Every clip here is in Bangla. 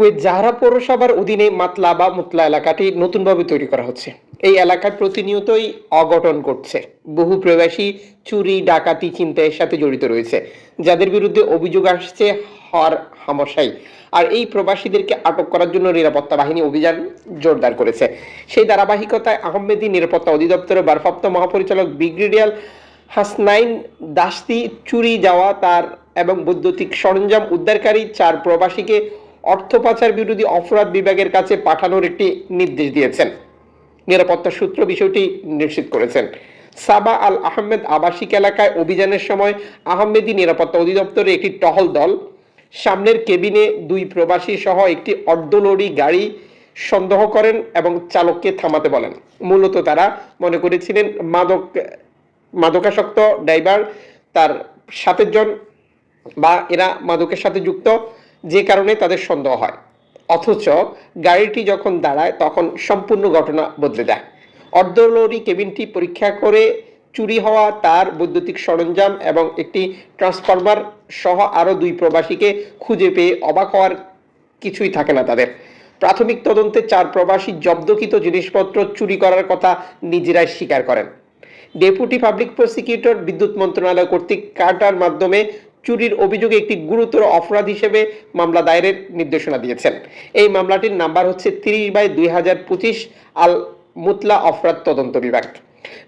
কুয়েত জাহরা পৌরসভার অধীনে মাতলা বা মুতলা এলাকাটি নতুনভাবে তৈরি করা হচ্ছে। এই এলাকায় প্রতিনিয়তই অঘটন ঘটছে। বহু প্রবাসী চুরি, ডাকাতি চিন্তায়ের সাথে জড়িত রয়েছে, যাদের বিরুদ্ধে অভিযোগ আসছে হর হামশাই। আর এই প্রবাসীদেরকে আটক করার জন্য নিরাপত্তা বাহিনী অভিযান জোরদার করেছে। সেই ধারাবাহিকতায় আহমেদী নিরাপত্তা অধিদপ্তরের ভারপ্রাপ্ত মহাপরিচালক ব্রিগেডিয়ার হাসনাইন দাস্তি চুরি, যাওয়া, তার এবং বৈদ্যুতিক সরঞ্জাম উদ্ধারকারী চার প্রবাসীকে অর্থ পাচার বিরোধী অপরাধ বিভাগের কাছে পাঠানোর একটি নির্দেশ দিয়েছেন। নিরাপত্তা সূত্র বিষয়টি নিশ্চিত করেছেন। সাবা আল আহমেদ আবাসিক এলাকায় অভিযানের সময় আহমেদী নিরাপত্তা অধিদপ্তরের একটি টহল দল, সামনের কেবিনে দুই প্রবাসী সহ একটি অর্ধলরি গাড়ি সন্দেহ করেন এবং চালককে থামাতে বলেন। মূলত তারা মনে করেছিলেন মাদক, মাদকাসক্ত ড্রাইভার তার সাতের জন বা এরা মাদকের সাথে যুক্ত। যে কারণে তাদের সন্দেহ হয়। অথচ গাড়িটি যখন দাঁড়ায়, তখন সম্পূর্ণ ঘটনা বদলে যায় অর্ধলরি কেবিনটি পরীক্ষা করে চুরি হওয়া তার বৈদ্যুতিক সরঞ্জাম এবং একটি ট্রান্সফরমার সহ আরও দুই প্রবাসীকে খুঁজে পেয়ে অবাক হওয়ার কিছুই থাকে না তাদের। প্রাথমিক তদন্তে চার প্রবাসী জব্দকৃত জিনিসপত্র চুরি করার কথা নিজেরাই স্বীকার করেন। ডেপুটি পাবলিক প্রসিকিউটর বিদ্যুৎ মন্ত্রণালয় কর্তৃক কার্টার মাধ্যমে চুরির অভিযোগে একটি গুরুতর অপরাধ হিসেবে মামলা দায়েরের নির্দেশনা দিয়েছেন। এই মামলাটির নাম্বার হচ্ছে তিরিশ বাই দুই হাজার পঁচিশ আল মুতলা অপরাধ তদন্ত বিভাগ।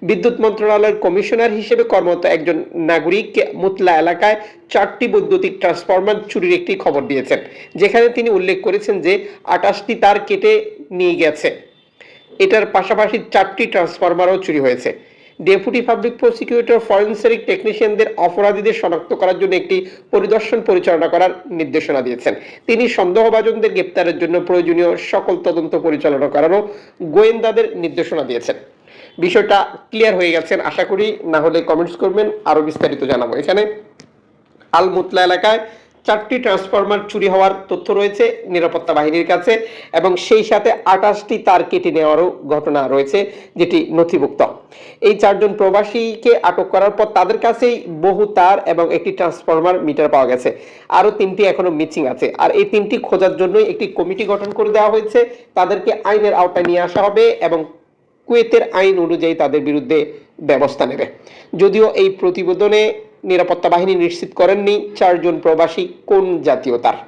বিদ্যুৎ মন্ত্রণালয়ের কমিশনার হিসেবে কর্মরত একজন নাগরিক মুতলা এলাকায় চারটি বৈদ্যুতিক ট্রান্সফরমার চুরির একটি খবর দিয়েছেন, যেখানে তিনি উল্লেখ করেছেন যে আটাশটি তার কেটে নিয়ে গেছে। এটার পাশাপাশি চারটি ট্রান্সফরমারও চুরি হয়েছে। ডেপুটি পাবলিক প্রসিকিউটর, ফরেন্সিক টেকনিশিয়ানদের অপরাধীদের শনাক্ত করার জন্য একটি পরিদর্শন পরিচালনা করার নির্দেশনা দিয়েছেন। তিনি সন্দেহভাজনদের গ্রেপ্তারের জন্য প্রয়োজনীয় সকল তদন্ত পরিচালনা করারও গোয়েন্দাদের নির্দেশনা দিয়েছেন। বিষয়টা ক্লিয়ার হয়ে গেছেন আশা করি। না হলে কমেন্টস করবেন, আরও বিস্তারিত জানাব। এখানে আল মুতলা এলাকায় চারটি ট্রান্সফরমার চুরি হওয়ার তথ্য রয়েছে নিরাপত্তা বাহিনীর কাছে, এবং সেই সাথে আঠাশটি তার কেটে নেওয়ারও ঘটনা রয়েছে যেটি নথিভুক্ত। এই চারজন প্রবাসীকে আটক করার পর তাদের কাছেই বহু তার এবং একটি ট্রান্সফরমার মিটার পাওয়া গেছে। আরও তিনটি এখনও মিচিং আছে। আর এই তিনটি খোঁজার জন্যই একটি কমিটি গঠন করে দেওয়া হয়েছে। তাদেরকে আইনের আওতায় নিয়ে আসা হবে এবং কুয়েতের আইন অনুযায়ী তাদের বিরুদ্ধে ব্যবস্থা নেবে। যদিও এই প্রতিবেদনে নিরাপত্তা বাহিনী নিশ্চিত করেননি চারজন প্রবাসী কোন জাতীয়তার?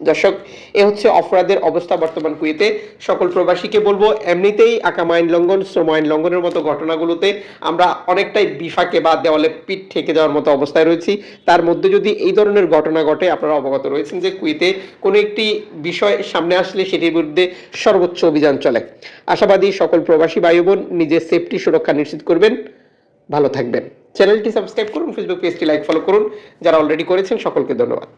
দর্শক, এ হচ্ছে অপরাধের অবস্থা বর্তমান কুয়েতে। সকল প্রবাসীকে বলব, এমনিতেই আকাম আইন লঙ্ঘন, শ্রম আইন লঙ্ঘনের মতো ঘটনাগুলোতে আমরা অনেকটাই বিফাকে বা দেওয়ালে পিঠ ঠেকে যাওয়ার মতো অবস্থায় রয়েছি। তার মধ্যে যদি এই ধরনের ঘটনা ঘটে, আপনারা অবগত রয়েছেন যে কুয়েতে কোনো একটি বিষয় সামনে আসলে সেটির বিরুদ্ধে সর্বোচ্চ অভিযান চলে। আশাবাদী সকল প্রবাসী ভাই বোন, নিজের সেফটি সুরক্ষা নিশ্চিত করবেন। ভালো থাকবেন। চ্যানেলটি সাবস্ক্রাইব করুন ফেসবুক পেজটি লাইক ফলো করুন। যারা অলরেডি করেছেন সকলকে ধন্যবাদ।